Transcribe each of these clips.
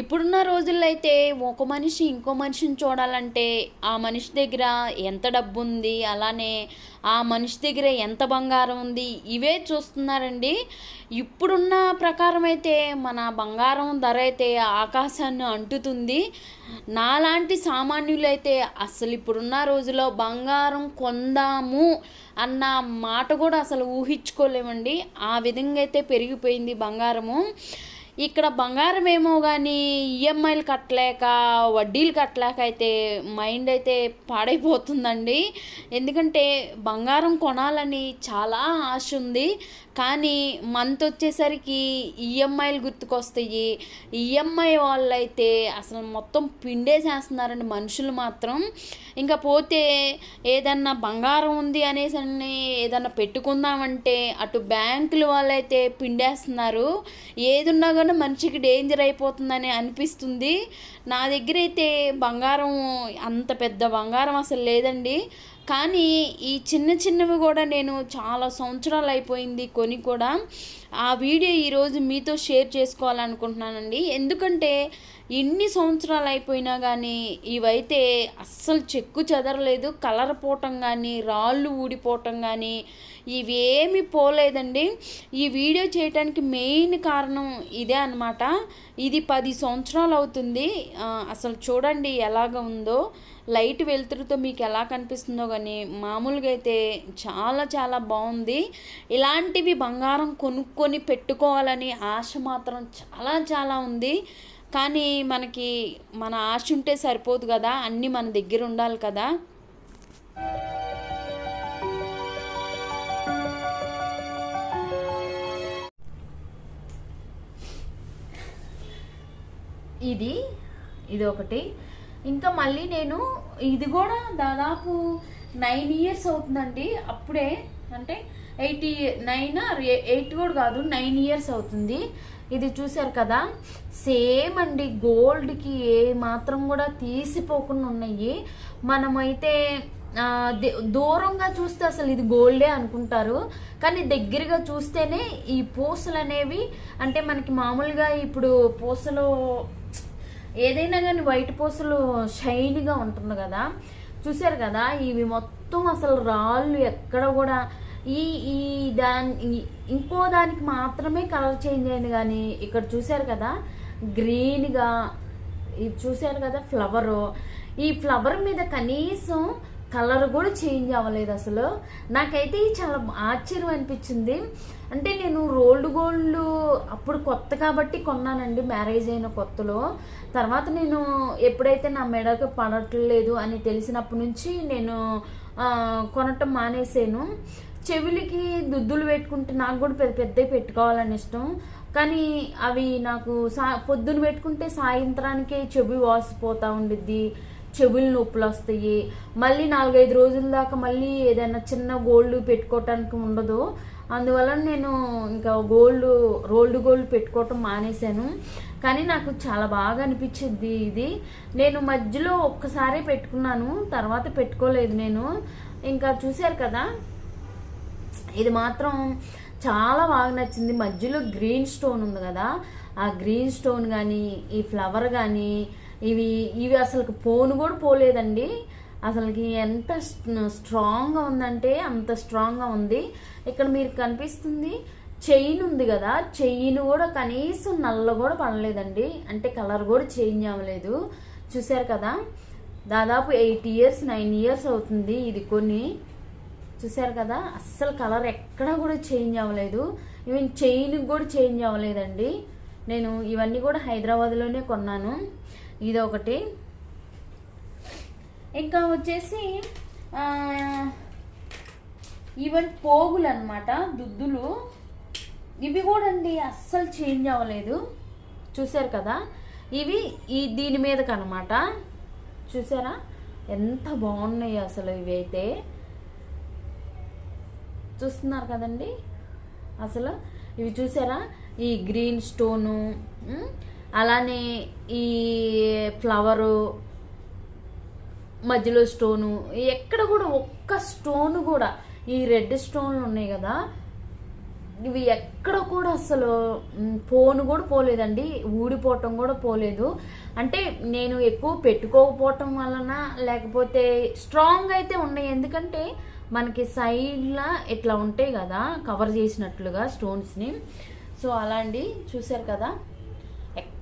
ఇప్పుడున్న రోజుల్లో అయితే ఒక మనిషి ఇంకో మనిషిని చూడాలంటే ఆ మనిషి దగ్గర ఎంత డబ్బు ఉంది అలానే ఆ మనిషి దగ్గర ఎంత బంగారం ఉంది ఇవే చూస్తున్నారండి. ఇప్పుడున్న ప్రకారం అయితే మన బంగారం ధర అయితే ఆకాశాన్ని అంటుతుంది. నాలాంటి సామాన్యులైతే అసలు ఇప్పుడున్న రోజుల్లో బంగారం కొందాము అన్న మాట కూడా అసలు ఊహించుకోలేమండి. ఆ విధంగా అయితే పెరిగిపోయింది బంగారము. ఇక్కడ బంగారం ఏమో కానీ ఈఎంఐలు కట్టలేక వడ్డీలు కట్టలేక అయితే మైండ్ అయితే పాడైపోతుందండి. ఎందుకంటే బంగారం కొనాలని చాలా ఆశ ఉంది. కానీ మంత్ వచ్చేసరికి ఈఎంఐలు గుర్తుకొస్తాయి. ఈఎంఐ వాళ్ళైతే అసలు మొత్తం పిండేసేస్తున్నారండి మనుషులు మాత్రం. ఇంకా పోతే ఏదన్నా బంగారం ఉంది అనేసి ఏదన్నా పెట్టుకుందామంటే అటు బ్యాంకులు వాళ్ళైతే పిండేస్తున్నారు. ఏదున్నా కానీ మనిషికి డేంజర్ అయిపోతుందని అనిపిస్తుంది. నా దగ్గర అయితే బంగారం అంత పెద్ద బంగారం అసలు లేదండి. కానీ ఈ చిన్న చిన్నవి కూడా నేను చాలా సంవత్సరాలు అయిపోయింది కొని కూడా ఆ వీడియో ఈరోజు మీతో షేర్ చేసుకోవాలనుకుంటున్నానండి. ఎందుకంటే ఎన్ని సంవత్సరాలు అయిపోయినా కానీ ఇవైతే అస్సలు చెక్కు చెదరలేదు. కలర్ పోవటం కానీ రాళ్ళు ఊడిపోవటం కానీ ఇవేమి పోలేదండి. ఈ వీడియో చేయడానికి మెయిన్ కారణం ఇదే అనమాట ఇది పది సంవత్సరాలు అవుతుంది. అసలు చూడండి ఎలాగ ఉందో. లైట్ వెలుతురుతో మీకు ఎలా కనిపిస్తుందో కానీ మామూలుగా అయితే చాలా చాలా బాగుంది. ఇలాంటివి బంగారం కొనుక్కొని పెట్టుకోవాలని ఆశ మాత్రం చాలా చాలా ఉంది. కానీ మనకి మన ఆశ ఉంటే సరిపోదు కదా. అన్నీ మన దగ్గర ఉండాలి కదా. ఇది ఇది ఒకటి. ఇంకా మళ్ళీ నేను ఇది కూడా దాదాపు నైన్ ఇయర్స్ అవుతుందండి. అప్పుడే అంటే ఎయిటీ నైన్ ఎయిట్ కూడా కాదు నైన్ ఇయర్స్ అవుతుంది. ఇది చూసారు కదా? సేమ్ అండి. గోల్డ్కి ఏ మాత్రం కూడా తీసిపోకుండా ఉన్నాయి. మనమైతే దూరంగా చూస్తే అసలు ఇది గోల్డే అనుకుంటారు. కానీ దగ్గరగా చూస్తేనే ఈ పూసలు అనేవి అంటే మనకి మామూలుగా ఇప్పుడు పూసలు ఏదైనా కానీ వైట్ పూసలు షైన్గా ఉంటుంది కదా. చూసారు కదా ఇవి మొత్తం అసలు రాళ్ళు ఎక్కడ కూడా ఈ ఈ దాని ఇంకో దానికి మాత్రమే కలర్ చేంజ్ అయింది కానీ ఇక్కడ చూసారు కదా గ్రీన్గా ఇది చూసారు కదా ఫ్లవరు ఈ ఫ్లవర్ మీద కనీసం కలర్ కూడా చేంజ్ అవ్వలేదు అసలు. నాకైతే చాలా ఆశ్చర్యం అనిపించింది. అంటే నేను రోల్డ్ గోల్డ్ అప్పుడు కొత్త కాబట్టి కొన్నానండి మ్యారేజ్ అయిన కొత్తలో. తర్వాత నేను ఎప్పుడైతే నా మెడకు పడట్లేదు అని తెలిసినప్పటి నుంచి నేను కొనటం మానేసాను చెవులకి దుద్దులు పెట్టుకుంటే నాకు కూడా పెద్ద పెద్దవి పెట్టుకోవాలని ఇష్టం. కానీ అవి నాకు సా పొద్దున పెట్టుకుంటే సాయంత్రానికే చెవి వాసిపోతూ ఉండిద్ది. చెవులు నొప్పులు వస్తాయి. మళ్ళీ నాలుగైదు రోజుల దాకా మళ్ళీ ఏదైనా చిన్న గోల్డ్ పెట్టుకోవటానికి ఉండదు. అందువల్ల నేను ఇంకా గోల్డ్ రోల్డ్ గోల్డ్ పెట్టుకోవటం మానేశాను. కానీ నాకు చాలా బాగా అనిపించింది ఇది. నేను మధ్యలో ఒక్కసారి పెట్టుకున్నాను. తర్వాత పెట్టుకోలేదు నేను. ఇంకా చూశారు కదా ఇది మాత్రం చాలా బాగా నచ్చింది. మధ్యలో గ్రీన్ స్టోన్ ఉంది కదా ఆ గ్రీన్ స్టోన్ కానీ ఈ ఫ్లవర్ కానీ ఇవి ఇవి అసలు పోను కూడా పోలేదండి. అసలుకి ఎంత స్ట్రాంగ్గా ఉందంటే అంత స్ట్రాంగ్గా ఉంది. ఇక్కడ మీరు కనిపిస్తుంది చైన్ ఉంది కదా చైన్ కూడా కనీసం నల్ల కూడా పడలేదండి. అంటే కలర్ కూడా చేంజ్ అవ్వలేదు. చూసారు కదా? దాదాపు ఎయిట్ ఇయర్స్ నైన్ ఇయర్స్ అవుతుంది ఇది కొన్ని చూసారు కదా? అస్సలు కలర్ ఎక్కడా కూడా చేంజ్ అవ్వలేదు. ఈవెన్ చైన్కి కూడా చేంజ్ అవ్వలేదండి. నేను ఇవన్నీ కూడా హైదరాబాద్లోనే కొన్నాను. ఇది ఒకటి ఇంకా వచ్చేసి ఈవెన్ పోగులు అనమాట దుద్దులు. ఇవి కూడా అండి అస్సలు చేంజ్ అవ్వలేదు. చూసారు కదా? ఇవి ఈ దీని మీదకి అనమాట చూసారా ఎంత బాగున్నాయి అసలు ఇవైతే. చూస్తున్నారు కదండి? అసలు ఇవి చూసారా ఈ గ్రీన్ స్టోను అలానే ఈ ఫ్లవరు మధ్యలో స్టోను ఎక్కడ కూడా ఒక్క స్టోన్ కూడా ఈ రెడ్ స్టోన్లు ఉన్నాయి కదా ఇవి ఎక్కడ కూడా అసలు పోను కూడా పోలేదండి ఊడిపోవటం కూడా పోలేదు. అంటే నేను ఎక్కువ పెట్టుకోకపోవటం వలన లేకపోతే స్ట్రాంగ్ అయితే ఉన్నాయి. ఎందుకంటే మనకి సైడ్లా ఇట్లా ఉంటాయి కదా కవర్ చేసినట్లుగా స్టోన్స్ని సో అలా అండి చూసారు కదా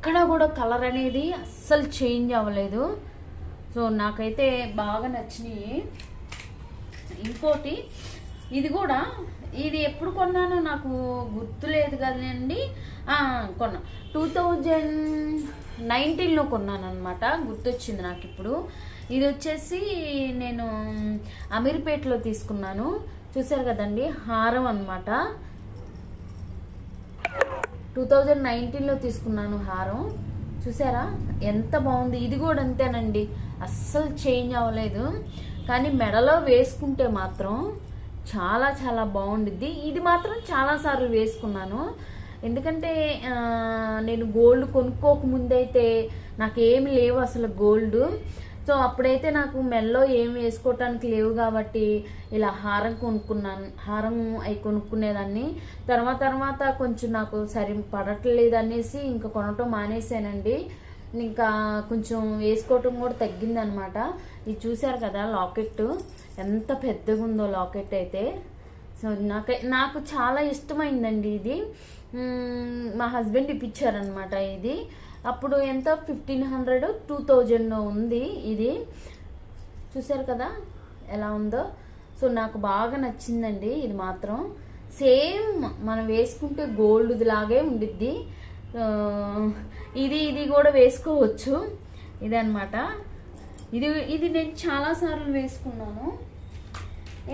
ఎక్కడ కూడా కలర్ అనేది అస్సలు చేంజ్ అవ్వలేదు. సో నాకైతే బాగా నచ్చినాయి. ఇంకోటి ఇది కూడా ఇది ఎప్పుడు కొన్నానో నాకు గుర్తులేదు కదండి. కొన్నా. టూ థౌజండ్ నైన్టీన్లో కొన్నాను అనమాట గుర్తొచ్చింది నాకు ఇప్పుడు. ఇది వచ్చేసి నేను అమీర్పేటలో తీసుకున్నాను. చూసారు కదండి? హారం అన్నమాట. టూ థౌజండ్ నైన్టీన్లో తీసుకున్నాను హారం. చూసారా? ఎంత బాగుంది. ఇది కూడా అంతేనండి. అస్సలు చేంజ్ అవ్వలేదు. కానీ మెడలో వేసుకుంటే మాత్రం చాలా చాలా బాగుండిద్ది. ఇది మాత్రం చాలా సార్లు వేసుకున్నాను. ఎందుకంటే నేను గోల్డ్ కొనుక్కోకముందైతే నాకు నాకేమి లేవు అసలు గోల్డ్. సో అప్పుడైతే నాకు మెల్లో ఏం వేసుకోవటానికి లేవు కాబట్టి ఇలా హారం కొనుక్కున్నాను హారం అవి కొనుక్కునేదాన్ని. తర్వాత తర్వాత కొంచెం నాకు సరి పడట్లేదు అనేసి ఇంకా కొనటం మానేసానండి ఇంకా కొంచెం వేసుకోవటం కూడా తగ్గిందనమాట. ఇది చూశారు కదా లాకెట్ ఎంత పెద్దగా ఉందో లాకెట్ అయితే. సో నాకు నాకు చాలా ఇష్టమైందండి ఇది. మా హస్బెండ్ ఇప్పించారనమాట ఇది. అప్పుడు ఎంత? ఫిఫ్టీన్ హండ్రెడ్ టూ థౌజండ్ ఉంది ఇది. చూసారు కదా ఎలా ఉందో? సో నాకు బాగా నచ్చిందండి ఇది మాత్రం. సేమ్ మనం వేసుకుంటే గోల్డ్ లాగే ఉండిద్ది. ఇది ఇది కూడా వేసుకోవచ్చు. ఇదనమాట ఇది ఇది నేను చాలాసార్లు వేసుకున్నాను.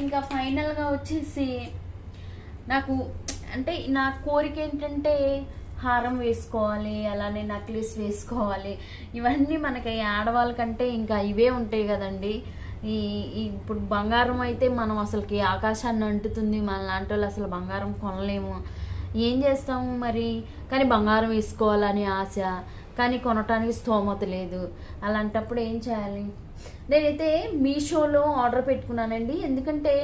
ఇంకా ఫైనల్గా వచ్చేసి నాకు అంటే నా కోరిక ఏంటంటే హారం వేసుకోవాలి అలానే నక్లెస్ వేసుకోవాలి. ఇవన్నీ మనకి ఆడవాళ్ళకంటే ఇంకా ఇవే ఉంటాయి కదండి. ఈ ఇప్పుడు బంగారం అయితే మనం అసలుకి ఆకాశాన్ని అంటుతుంది మన లాంటి వాళ్ళు అసలు బంగారం కొనలేము. ఏం చేస్తాము మరి? కానీ బంగారం వేసుకోవాలని ఆశ కానీ కొనటానికి స్తోమత లేదు. అలాంటప్పుడు ఏం చేయాలి? నేనైతే మీషోలో ఆర్డర్ పెట్టుకున్నానండి. ఎందుకంటే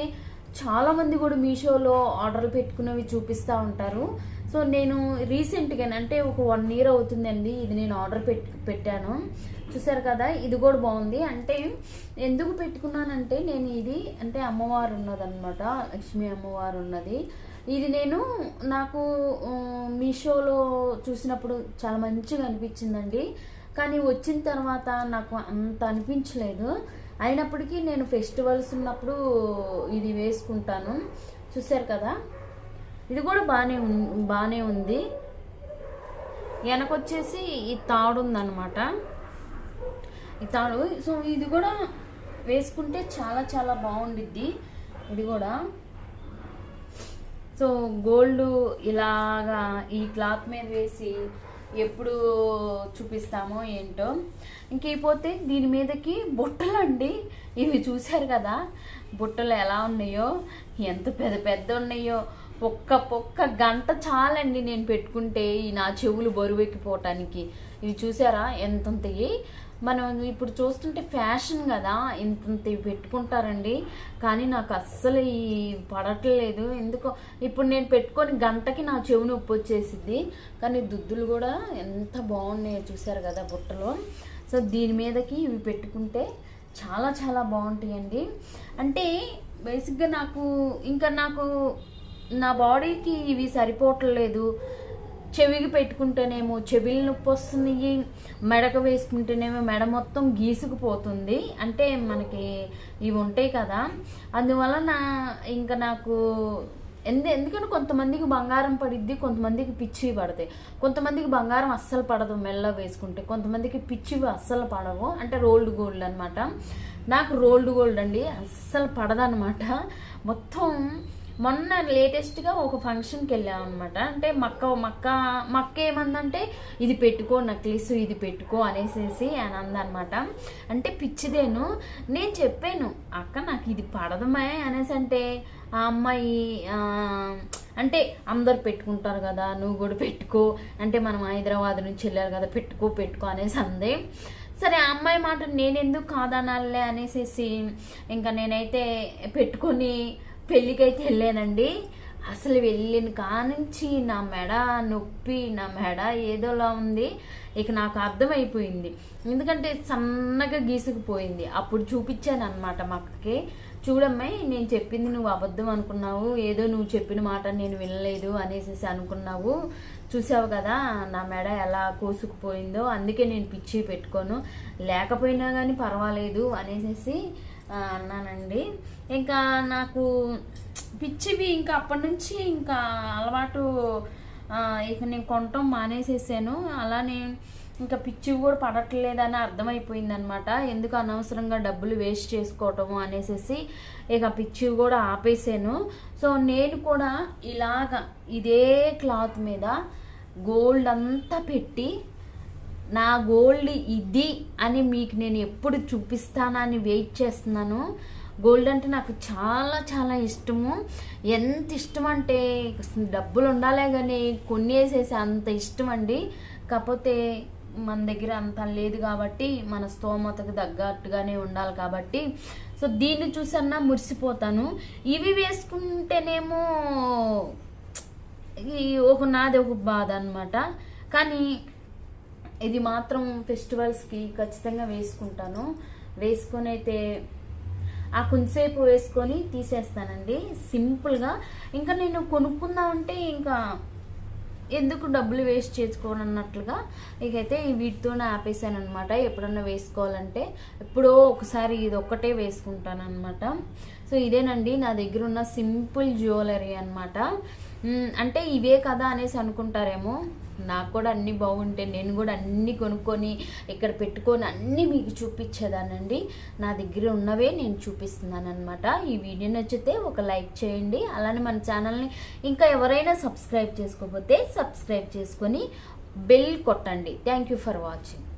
చాలామంది కూడా మీషోలో ఆర్డర్లు పెట్టుకున్నవి చూపిస్తూ ఉంటారు. సో నేను రీసెంట్గా అంటే ఒక వన్ ఇయర్ అవుతుందండి ఇది నేను ఆర్డర్ పెట్ పెట్టాను. చూసారు కదా ఇది కూడా బాగుంది. అంటే ఎందుకు పెట్టుకున్నానంటే నేను ఇది అంటే అమ్మవారు ఉన్నదన్నమాట లక్ష్మీ అమ్మవారు ఉన్నది. ఇది నేను నాకు మీషోలో చూసినప్పుడు చాలా మంచిగా అనిపించిందండి. కానీ వచ్చిన తర్వాత నాకు అంత అనిపించలేదు. అయినప్పటికీ నేను ఫెస్టివల్స్ ఉన్నప్పుడు ఇది వేసుకుంటాను. చూసారు కదా? ఇది కూడా బాగానే ఉం- బాగానే ఉంది. వెనకొచ్చేసి ఈ తాడు ఉందన్నమాట. ఈ తాడు సో ఇది కూడా వేసుకుంటే చాలా చాలా బాగుండిద్ది. ఇది కూడా. సో గోల్డ్ ఇలాగా ఈ క్లాత్ మీద వేసి ఎప్పుడు చూపిస్తామో ఏంటో. ఇంకైపోతే దీని మీదకి బుట్టలు అండి. ఇవి చూశారు కదా? బుట్టలు ఎలా ఉన్నాయో? ఎంత పెద్ద పెద్ద ఉన్నాయో? ఒక్క పొక్క గంట చాలండి నేను పెట్టుకుంటే ఈ నా చెవులు బరువెక్కిపోవటానికి. ఇవి చూసారా? ఎంతంతయి మనం ఇప్పుడు చూస్తుంటే ఫ్యాషన్ కదా ఇంతంత ఇవి పెట్టుకుంటారండి. కానీ నాకు అస్సలు ఈ పడట్లేదు. ఎందుకో ఇప్పుడు నేను పెట్టుకొని గంటకి నా చెవు నొప్పి వచ్చేసింది. కానీ దుద్దులు కూడా ఎంత బాగున్నాయో చూసారు కదా బుట్టలో. సో దీని మీదకి ఇవి పెట్టుకుంటే చాలా చాలా బాగుంటాయండి. అంటే బేసిక్గా నాకు ఇంకా నాకు నా బాడీకి ఇవి సరిపోవట్లేదు. చెవికి పెట్టుకుంటేనేమో చెవిలు నొప్పి వస్తుంది. మెడక వేసుకుంటేనేమో మెడ మొత్తం గీసుకుపోతుంది. అంటే మనకి ఇవి ఉంటాయి కదా. అందువల్ల నా ఇంకా నాకు ఎందు ఎందుకంటే కొంతమందికి బంగారం పడిద్ది కొంతమందికి పిచ్చి పడతాయి. కొంతమందికి బంగారం అస్సలు పడదు మెల్ల వేసుకుంటే. కొంతమందికి పిచ్చివి అస్సలు పడవు. అంటే రోల్డ్ గోల్డ్ అనమాట నాకు రోల్డ్ గోల్డ్ అండి. అస్సలు పడదనమాట మొత్తం మొన్న లేటెస్ట్గా ఒక ఫంక్షన్కి వెళ్ళాం అనమాట అంటే మక్క మక్క మక్క ఏమందంటే ఇది పెట్టుకో నక్లీస్ ఇది పెట్టుకో అనేసేసి అని అందనమాట అంటే పిచ్చిదేను నేను చెప్పాను అక్క నాకు ఇది పడదమే అనేసి అంటే ఆ అమ్మాయి అంటే అందరు పెట్టుకుంటారు కదా నువ్వు కూడా పెట్టుకో. అంటే మనం హైదరాబాద్ నుంచి వెళ్ళారు కదా పెట్టుకో పెట్టుకో అనేసి అంది. సరే ఆ అమ్మాయి మాట నేను ఎందుకు కాదనాలే అనేసేసి ఇంకా నేనైతే పెట్టుకొని పెళ్ళికైతే వెళ్ళానండి అసలు వెళ్ళిన కానుంచి నా మెడ నొప్పి నా మెడ ఏదోలా ఉంది. ఇక నాకు అర్థమైపోయింది. ఎందుకంటే సన్నగా గీసుకుపోయింది. అప్పుడు చూపించాను అనమాట మా అక్కకి. చూడమ్మాయి నేను చెప్పింది నువ్వు అబద్ధం అనుకున్నావు. ఏదో నువ్వు చెప్పిన మాట నేను వినలేదు అనేసి అనుకున్నావు. చూసావు కదా నా మెడ ఎలా కోసుకుపోయిందో. అందుకే నేను పిచ్చి పెట్టుకోను. లేకపోయినా కానీ పర్వాలేదు అనేసి అన్నానండి. ఇంకా నాకు పిచ్చివి ఇంకా అప్పటి నుంచి ఇంకా అలవాటు ఇక నేను కొనటం మానేసేసాను. అలానే ఇంకా పిచ్చివి కూడా పడట్లేదని అర్థమైపోయింది అనమాట ఎందుకు అనవసరంగా డబ్బులు వేస్ట్ చేసుకోవటము అనేసి ఇక పిచ్చివి కూడా ఆపేసాను. సో నేను కూడా ఇలాగ ఇదే క్లాత్ మీద గోల్డ్ అంతా పెట్టి నా గోల్డ్ ఇది అని మీకు నేను ఎప్పుడు చూపిస్తానని వెయిట్ చేస్తున్నాను. గోల్డ్ అంటే నాకు చాలా చాలా ఇష్టము. ఎంత ఇష్టం అంటే డబ్బులు ఉండాలే కానీ కొనేసేసి అంత ఇష్టం అండి కాకపోతే మన దగ్గర అంత లేదు కాబట్టి మన స్తోమతకు తగ్గట్టుగానే ఉండాలి కాబట్టి. సో దీన్ని చూసన్నా మురిసిపోతాను. ఇవి వేసుకుంటేనేమో ఈ ఒక నాది ఒక బాధ అనమాట కానీ ఇది మాత్రం ఫెస్టివల్స్కి ఖచ్చితంగా వేసుకుంటాను. వేసుకొని అయితే ఆ కొంచెంసేపు వేసుకొని తీసేస్తానండి. సింపుల్గా. ఇంకా నేను కొనుక్కుందామంటే ఇంకా ఎందుకు డబ్బులు వేస్ట్ చేసుకోను అన్నట్లుగా ఇకైతే వీటితోనే ఆపేసాను అనమాట ఎప్పుడన్నా వేసుకోవాలంటే ఎప్పుడో ఒకసారి ఇది ఒక్కటే వేసుకుంటాను అనమాట సో ఇదేనండి నా దగ్గర ఉన్న సింపుల్ జ్యువెలరీ అనమాట అంటే ఇవే కదా అనేసి అనుకుంటారేమో. నాకు కూడా అన్నీ బాగుంటే నేను కూడా అన్నీ కొనుక్కొని ఇక్కడ పెట్టుకొని అన్నీ మీకు చూపించేదానండి నా దగ్గర ఉన్నవే నేను చూపిస్తున్నాను అనమాట ఈ వీడియో నచ్చితే ఒక లైక్ చేయండి. అలానే మన ఛానల్ని ఇంకా ఎవరైనా సబ్స్క్రైబ్ చేసుకోకపోతే సబ్స్క్రైబ్ చేసుకొని బెల్ కొట్టండి. Thank you for watching.